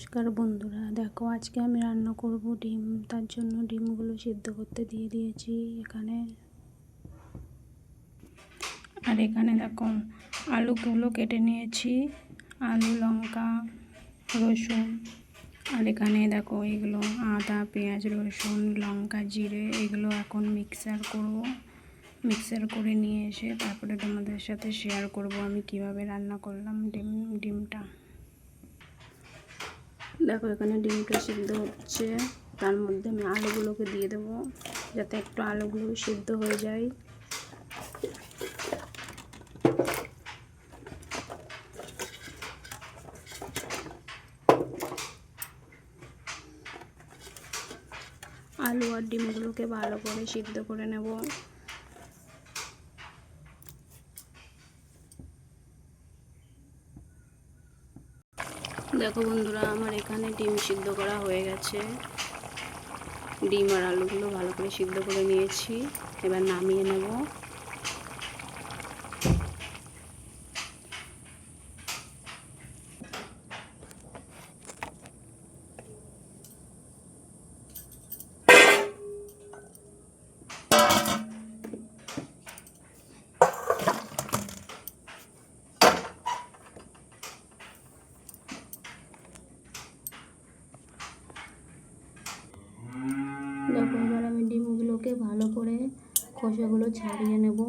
নমস্কার বন্ধুরা। দেখো, আজকে আমি রান্না করব ডিম। তার জন্য ডিমগুলো সিদ্ধ করতে দিয়ে দিয়েছি এখানে। আর এখানে দেখো, আলুগুলো কেটে নিয়েছি। আলু, লঙ্কা, রসুন। আর এখানে দেখো, এগুলো আদা, পেঁয়াজ, রসুন, লঙ্কা, জিরে, এগুলো এখন মিক্সার করব। মিক্সার করে নিয়ে এসে তারপরে তোমাদের সাথে শেয়ার করব আমি কীভাবে রান্না করলাম ডিম, ডিমটা। দেখো, এখানে ডিমটা সিদ্ধ হচ্ছে। তার মধ্যে আমি আলুগুলোকে দিয়ে দেবো, যাতে একটু আলুগুলো সিদ্ধ হয়ে যায়। আলু আর ডিমগুলোকে ভালো করে সিদ্ধ করে নেব। দেখো বন্ধুরা, আমার এখানে ডিম সিদ্ধ করা হয়ে গেছে। ডিম আর আলুগুলো ভালো করে সিদ্ধ করে নিয়েছি। এবার নামিয়ে নেব। দেখো এবার আমি ডিমগুলোকে ভালো করে খোসাগুলো ছাড়িয়ে নেব।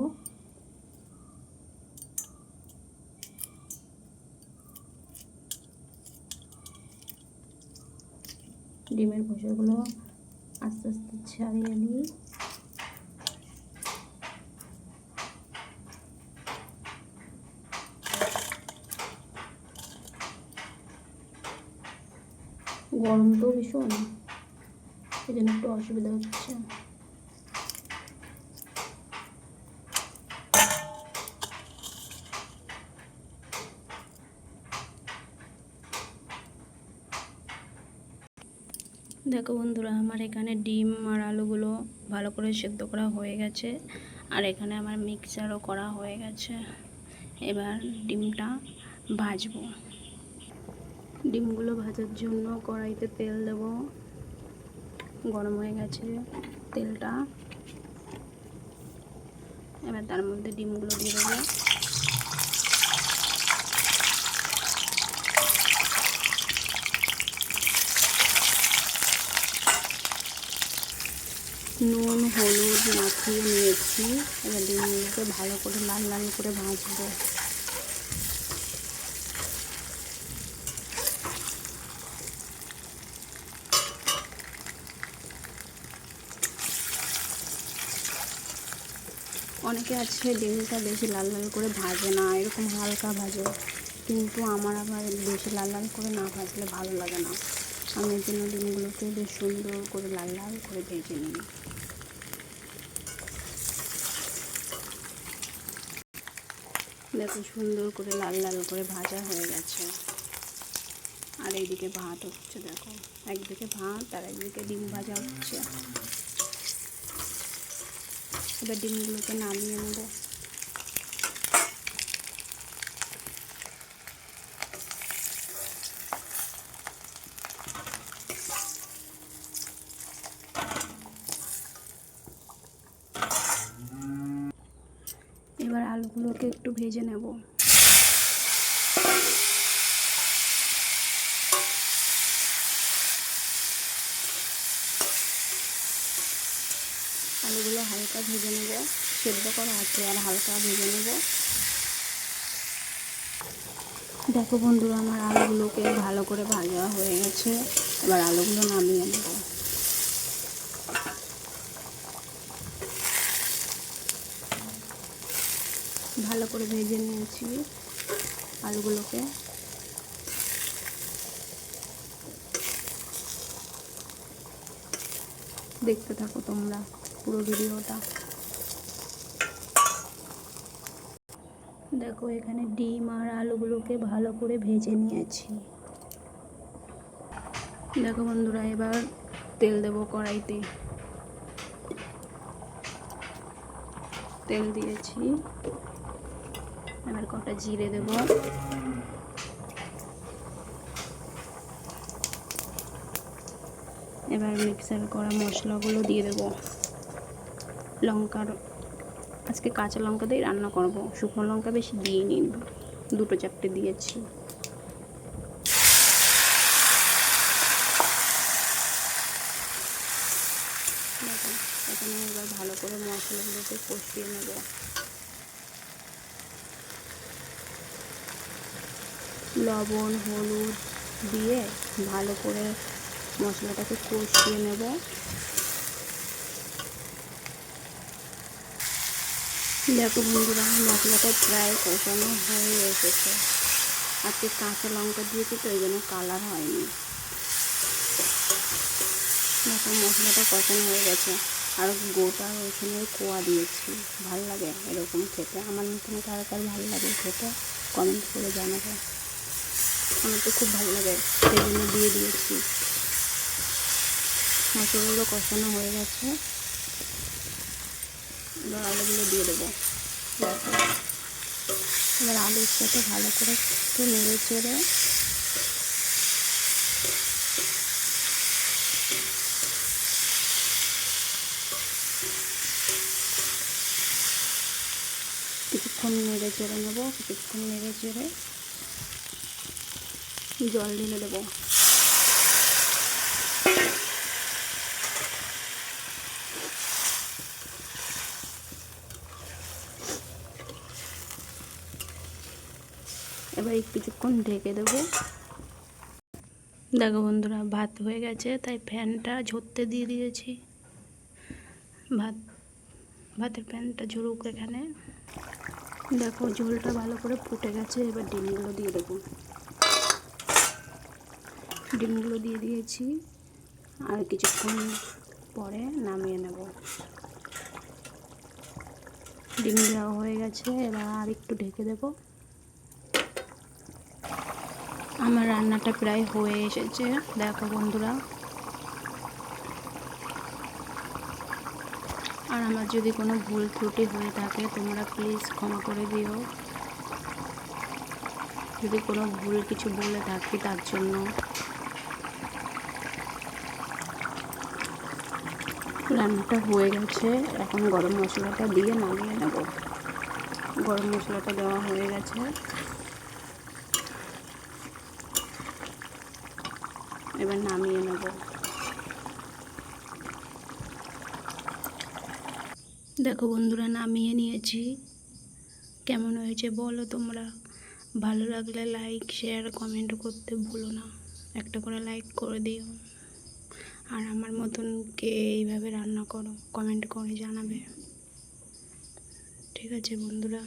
ডিমের খোসাগুলো আস্তে আস্তে ছাড়িয়ে নিই। গরম তো ভীষণ। এই জন্য একটু অসুবিধা হচ্ছে। দেখো বন্ধুরা, আমার এখানে ডিম আর আলুগুলো ভালো করে সেদ্ধ করা হয়ে গেছে, আর এখানে আমার মিক্সারও করা হয়ে গেছে। এবার ডিমটা ভাজবো। ডিমগুলো ভাজার জন্য কড়াইতে তেল দেবো। গরম হয়ে গেছে তেলটা। এবার তার মধ্যে ডিমগুলো দিয়ে দেবো। নুন, হলুদ মাখিয়ে নিয়েছি। এবার ডিমগুলোকে ভালো করে লাল লাল করে ভাজবো। অনেকে আছে ডিমটা বেশি লাল লাল করে ভাজে না, এরকম হালকা ভাজে। কিন্তু আমার আবার বেশি লাল লাল করে না ভাজলে ভালো লাগে না। আমি জন্য ডিমগুলোকে বেশ সুন্দর করে লাল লাল করে ভেজে নিই। দেখো সুন্দর করে লাল লাল করে ভাজা হয়ে গেছে। আর এইদিকে ভাত হচ্ছে, দেখো। একদিকে ভাত আর একদিকে ডিম ভাজা হচ্ছে। এবার ডিমগুলোকে নামিয়ে নেব। এবার আলুগুলোকে একটু ভেজে নেব আলুগুলো হালকা ভেজে নেব। সেদ্ধ করা আছে আর হালকা ভেজে নেব। দেখো বন্ধুরা, আমার আলুগুলোকে ভালো করে ভাজা হয়ে গেছে। এবার আলুগুলো নামিয়ে নেব। ভালো করে ভেজে নিয়েছি আলুগুলোকে। দেখতে থাকো তোমরা। পুরো ভিডিওটা। দেখো, এখানে ডিম আর আলুগুলোকে ভালো করে ভেজে নিয়েছি। দেখো বন্ধুরা, এবার তেল দেব কড়াইতে। তেল দিয়েছি। এবার কটা জিরে দেব। এবার মিক্সার করা মশলাগুলো দিয়ে দেবো। লঙ্কার, আজকে কাঁচা লঙ্কা দিয়ে রান্না করব। শুকনো লঙ্কা বেশি দিয়ে নিন। দুটো চারটে দিয়েছি। এখানে এবার ভালো করে মশলাগুলোকে কষিয়ে নেব। লবণ, হলুদ দিয়ে ভালো করে মশলাটাকে কষিয়ে নেব। দেখো বন্ধুরা, মশলাটা প্রায় কষানো হয়ে এসেছে। আজকে কাঁচা লঙ্কা দিয়েছি তো, এই জন্য কালার হয়নি। দেখো মশলাটা কষানো হয়ে গেছে। আর গোটা রসুনের কোয়া দিয়েছি। ভালো লাগে এরকম খেতে। আমার মতন কার কার ভালো লাগে খেতে। কমেন্ট করে জানাবে। আমার তো খুব ভালো লাগে, সেই জন্য দিয়ে দিয়েছি। মশলাগুলো কষানো হয়ে গেছে। আলুগুলো দিয়ে দেবো। এবার আলুর সাথে ভালো করে একটু নেড়ে চেড়ে কিছুক্ষণ নেড়ে চেড়ে নেব, কিছুক্ষণ নেড়ে চেড়ে জল ঢেলে দেবো। এবার কিছুক্ষণ ঢেকে দেবো। দেখো বন্ধুরা, ভাত হয়ে গেছে, তাই ফ্যানটা ঝরতে দিয়ে দিয়েছি। ভাত, ভাতের ফ্যানটা ঝরুক এখানে। দেখো, ঝোলটা ভালো করে ফুটে গেছে, এবার ডিমগুলো দিয়ে দেবো। ডিমগুলো দিয়ে দিয়েছি, আর কিছুক্ষণ পরে নামিয়ে নেব। ডিম দেওয়া হয়ে গেছে, এবার আর একটু ঢেকে দেবো। আমার রান্নাটা প্রায় হয়ে এসেছে। দেখো বন্ধুরা। আর আমার যদি কোনো ভুল ত্রুটি হয়ে থাকে, তোমরা প্লিজ ক্ষমা করে দিও। যদি কোনো ভুল কিছু বলে থাকি, তার জন্য। রান্নাটা হয়ে গেছে। এখন গরম মশলাটা দিয়ে নামিয়ে নেব। গরম মশলাটা দেওয়া হয়ে গেছে। এবার নামিয়ে নেব। দেখো বন্ধুরা, নামিয়ে নিয়েছি। কেমন হয়েছে বলো তোমরা? ভালো লাগলে লাইক শেয়ার কমেন্ট করতে ভুলো না। একটা করে লাইক করে দিও। আর আমার মতন কে এইভাবে রান্না করো কমেন্ট করে জানাবে। ঠিক আছে বন্ধুরা।